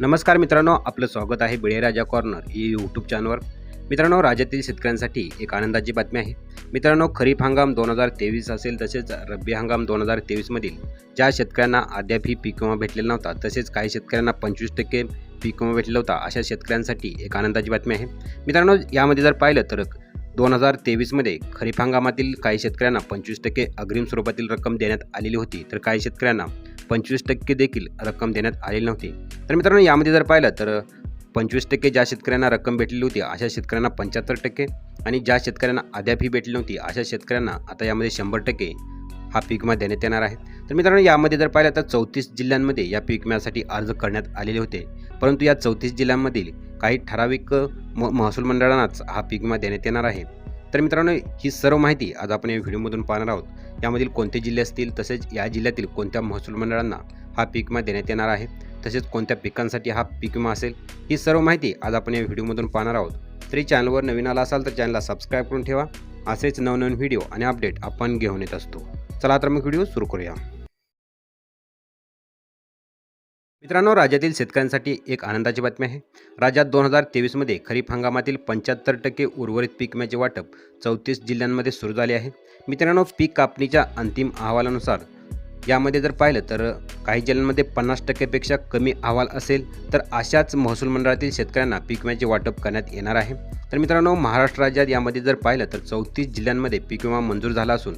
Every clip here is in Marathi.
नमस्कार मित्रांनो आपलं स्वागत आहे बिळेराजा कॉर्नर ही यूट्यूब चॅनलवर मित्रांनो राज्यातील शेतकऱ्यांसाठी एक आनंदाची बातमी आहे. मित्रांनो खरीप हंगाम दोन हजार तेवीस असेल तसेच रब्बी हंगाम दोन हजार तेवीसमधील ज्या शेतकऱ्यांना अद्यापही पीक विमा भेटलेला नव्हता तसेच काही शेतकऱ्यांना पंचवीस टक्के पीक विमा भेटलेला होता अशा शेतकऱ्यांसाठी एक आनंदाची बातमी आहे. मित्रांनो यामध्ये जर पाहिलं तर दोन हजार तेवीसमध्ये खरीप हंगामातील काही शेतकऱ्यांना पंचवीस टक्के अग्रिम स्वरूपातील रक्कम देण्यात आलेली होती तर काही शेतकऱ्यांना पंचवीस टक्के देखील रक्कम देण्यात आलेली नव्हती. तर मित्रांनो यामध्ये जर पाहिलं तर पंचवीस टक्के ज्या शेतकऱ्यांना रक्कम भेटलेली होती अशा शेतकऱ्यांना पंच्याहत्तर टक्के आणि ज्या शेतकऱ्यांना अद्याप ही भेटली नव्हती अशा शेतकऱ्यांना आता यामध्ये शंभर टक्के हा पीक विमा देण्यात येणार आहे. तर मित्रांनो यामध्ये जर पाहिलं तर चौतीस जिल्ह्यांमध्ये या पीक विम्यासाठी अर्ज करण्यात आलेले होते. परंतु या चौतीस जिल्ह्यांमधील काही ठराविक म महसूल मंडळांनाच हा पीक विमा देण्यात येणार आहे. तर मित्रांनो ही सर्व माहिती आज आपण या व्हिडिओमधून पाहणार आहोत. यामधील कोणते जिल्हे असतील तसेच या जिल्ह्यातील कोणत्या महसूल मंडळांना हा पीक विमा देण्यात येणार आहे तसेच कोणत्या पिकांसाठी हा पीक विमा असेल ही सर्व माहिती आज आपण या व्हिडिओमधून पाहणार आहोत. तरी चॅनलवर नवीन आला असाल तर चॅनलला सबस्क्राईब करून ठेवा. असेच नवनवीन व्हिडिओ आणि अपडेट आपण घेऊन येत असतो. चला तर मग व्हिडिओ सुरू करूया. मित्रांनो राज्यातील शेतकऱ्यांसाठी एक आनंदाची बातमी आहे. राज्यात दोन हजार तेवीसमध्ये खरीप हंगामातील पंच्याहत्तर टक्के उर्वरित पीक विम्याचे वाटप चौतीस जिल्ह्यांमध्ये सुरू झाले आहे. मित्रांनो पीक कापणीच्या अंतिम अहवालानुसार यामध्ये जर पाहिलं तर काही जिल्ह्यांमध्ये पन्नास टक्केपेक्षा कमी अहवाल असेल तर अशाच महसूल मंडळातील शेतकऱ्यांना पीक विम्याचे वाटप करण्यात येणार आहे. तर मित्रांनो महाराष्ट्र राज्यात यामध्ये जर पाहिलं तर चौतीस जिल्ह्यांमध्ये पीक विमा मंजूर झाला असून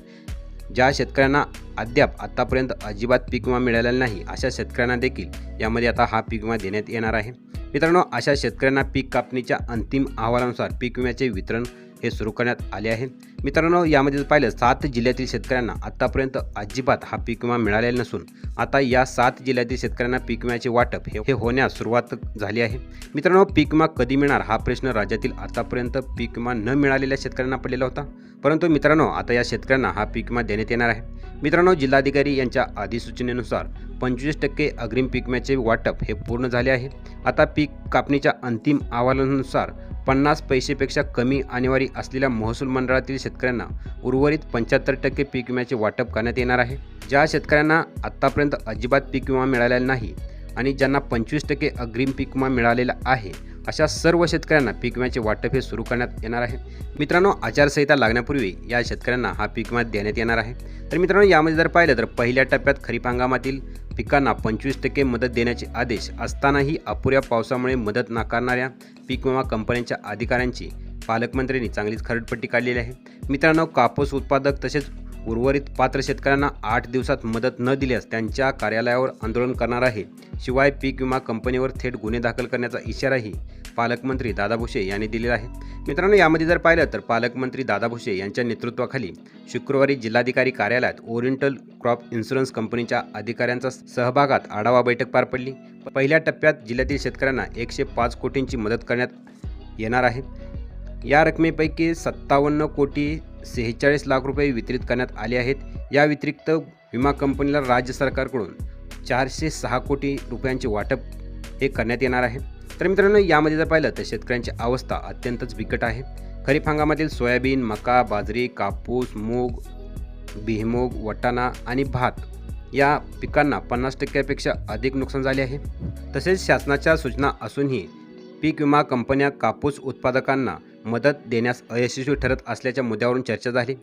ज्या शेतकऱ्यांना अद्याप आत्तापर्यंत अजिबात पीक विमा मिळालेला नाही अशा शेतकऱ्यांना देखील यामध्ये आता हा पीक विमा देण्यात येणार आहे. मित्रांनो अशा शेतकऱ्यांना पीक कापणीच्या अंतिम अहवालानुसार पीक विम्याचे वितरण हे सुरू करण्यात आले आहे. मित्रांनो यामध्ये जर पाहिलं सात जिल्ह्यातील शेतकऱ्यांना आत्तापर्यंत अजिबात हा पीक विमा मिळालेला नसून आता या सात जिल्ह्यातील शेतकऱ्यांना पीक विम्याचे वाटप हे हे होण्यास सुरुवात झाली आहे. मित्रांनो पीक विमा कधी मिळणार हा प्रश्न राज्यातील आतापर्यंत पीक विमा न मिळालेल्या शेतकऱ्यांना पडलेला होता. परंतु मित्रांनो आता या शेतकऱ्यांना हा पीक विमा देण्यात येणार आहे. मित्रांनो जिल्हाधिकारी यांच्या अधिसूचनेनुसार पंचवीस टक्के अग्रिम पीक विम्याचे वाटप हे पूर्ण झाले आहे. आता पीक कापणीच्या अंतिम अहवालानुसार पन्नास पैसेपेक्षा कमी आणेवारी असलेल्या महसूल मंडळातील शेतकऱ्यांना उर्वरित पंच्याहत्तर टक्के पीक विम्याचे वाटप करण्यात येणार आहे. ज्या शेतकऱ्यांना आत्तापर्यंत अजिबात पीक विमा मिळालेला नाही आणि ज्यांना पंचवीस टक्के अग्रिम पीक विमा मिळालेला आहे अशा सर्व शेतकऱ्यांना पीक विम्याचे वाटप हे सुरू करण्यात येणार आहे. मित्रांनो आचारसंहिता लागण्यापूर्वी या शेतकऱ्यांना हा पीक विमा देण्यात येणार आहे. तर मित्रांनो यामध्ये जर पाहिलं तर पहिल्या टप्प्यात खरीप हंगामातील पिकांना पंचवीस टक्के मदत देण्याचे आदेश असतानाही अपुऱ्या पावसामुळे मदत नाकारणाऱ्या पीक विमा कंपन्यांच्या अधिकाऱ्यांची पालकमंत्र्यांनी चांगलीच खरडपट्टी काढलेली आहे. मित्रांनो कापूस उत्पादक तसेच उर्वरित पात्र शेतकऱ्यांना आठ दिवसात मदत न दिल्यास त्यांच्या कार्यालयावर आंदोलन करणार आहे. शिवाय पीक विमा कंपनीवर थेट गुन्हे दाखल करण्याचा इशाराही पालकमंत्री दादा भुसे यांनी दिलेला आहे. मित्रांनो यामध्ये जर पाहिलं तर पालकमंत्री दादा भुसे यांच्या नेतृत्वाखाली शुक्रवारी जिल्हाधिकारी कार्यालयात ओरिएंटल क्रॉप इन्शुरन्स कंपनीच्या अधिकाऱ्यांचा सहभागात आढावा बैठक पार पडली. पहिल्या टप्प्यात जिल्ह्यातील शेतकऱ्यांना एकशे पाच कोटींची मदत करण्यात येणार आहे. या रकमेपैकी सत्तावन्न कोटी सेहेचाळीस लाख रुपये वितरित करण्यात आले आहेत. या व्यतिरिक्त विमा कंपनीला राज्य सरकारकडून चारशे सहा कोटी रुपयांचे वाटप हे करण्यात येणार आहे. तर मित्रांनो यामध्ये जर पाहिलं तर शेतकऱ्यांची अवस्था अत्यंतच बिकट आहे. खरीप हंगामातील सोयाबीन मका बाजरी कापूस मूग बिहमूग वटाणा आणि भात या पिकांना पन्नास टक्क्यापेक्षा अधिक नुकसान झाले आहे. तसेच शासनाच्या सूचना असूनही पीक विमा कंपन्या कापूस उत्पादकांना मदत देण्यास अयशस्वी ठरत असल्याच्या मुद्द्यावरून चर्चा झाली.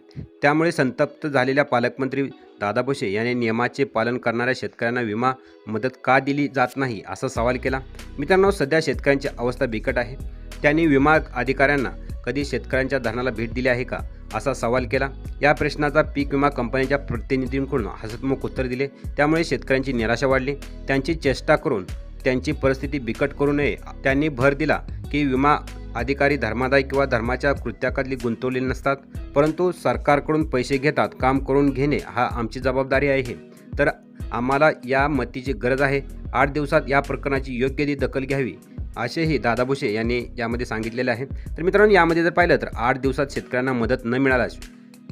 त्यामुळे संतप्त झालेल्या पालकमंत्री दादा भुसे यांनी नियमाचे पालन करणाऱ्या शेतकऱ्यांना विमा मदत का दिली जात नाही असा सवाल केला. मित्रांनो सध्या शेतकऱ्यांची अवस्था बिकट आहे. त्यांनी विमा अधिकाऱ्यांना कधी शेतकऱ्यांच्या धरणाला भेट दिली आहे का असा सवाल केला. या प्रश्नाचा पीक विमा कंपनीच्या प्रतिनिधींकडून हसतमुख उत्तर दिले. त्यामुळे शेतकऱ्यांची निराशा वाढली. त्यांची चेष्टा करून त्यांची परिस्थिती बिकट करू नये. त्यांनी भर दिला की विमा अधिकारी धर्मादाय किंवा धर्माच्या कृत्याकातली गुंतवलेले नसतात परंतु सरकारकडून पैसे घेतात काम करून घेणे हा आमची जबाबदारी आहे. तर आम्हाला या मतीची गरज आहे. आठ दिवसात या प्रकरणाची योग्य ती दखल घ्यावी असेही दादा भुसे यांनी यामध्ये सांगितलेले आहे. तर मित्रांनो यामध्ये जर पाहिलं तर आठ दिवसात शेतकऱ्यांना मदत न मिळाल्यास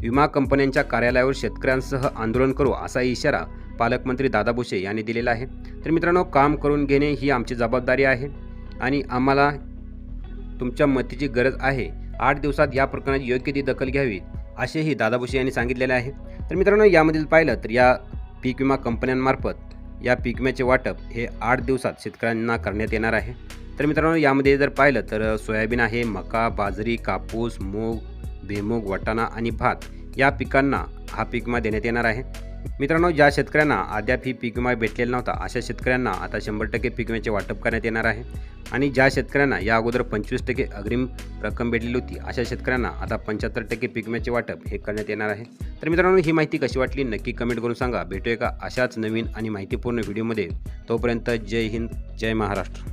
विमा कंपन्यांच्या कार्यालयावर शेतकऱ्यांसह आंदोलन करू असा इशारा पालकमंत्री दादा भुसे यांनी दिलेला आहे. तर मित्रांनो काम करून घेणे ही आमची जबाबदारी आहे आणि आम्हाला तुमच्या मतीची गरज आहे आठ दिवसात या प्रकरणाची योग्य ती दखल घ्यावी असेही दादा भुसे यांनी सांगितलेले आहे. तर मित्रांनो यामध्ये पाहिलं तर या पीक विमा कंपन्यांमार्फत या पीक विम्याचे वाटप हे आठ दिवसात शेतकऱ्यांना करण्यात येणार आहे. तर मित्रांनो यामध्ये जर पाहिलं तर सोयाबीन आहे मका बाजरी कापूस मूग भुईमूग वाटाणा आणि भात या पिकांना हा पीक विमा देण्यात येणार आहे. मित्रांनो ज्या शेतकऱ्यांना अद्याप ही पीक विमा भेटलेला नव्हता अशा शेतकऱ्यांना आता शंभर टक्के पीक विम्याचे वाटप करण्यात येणार आहे. आणि ज्या शेतकऱ्यांना या अगोदर पंचवीस टक्के अग्रिम रक्कम भेटलेली होती अशा शेतकऱ्यांना आता पंच्याहत्तर टक्के पीक विम्याचे वाटप हे करण्यात येणार आहे. तर मित्रांनो ही माहिती कशी वाटली नक्की कमेंट करून सांगा. भेटूया का अशाच नवीन आणि माहितीपूर्ण व्हिडिओमध्ये. तोपर्यंत जय हिंद जय महाराष्ट्र.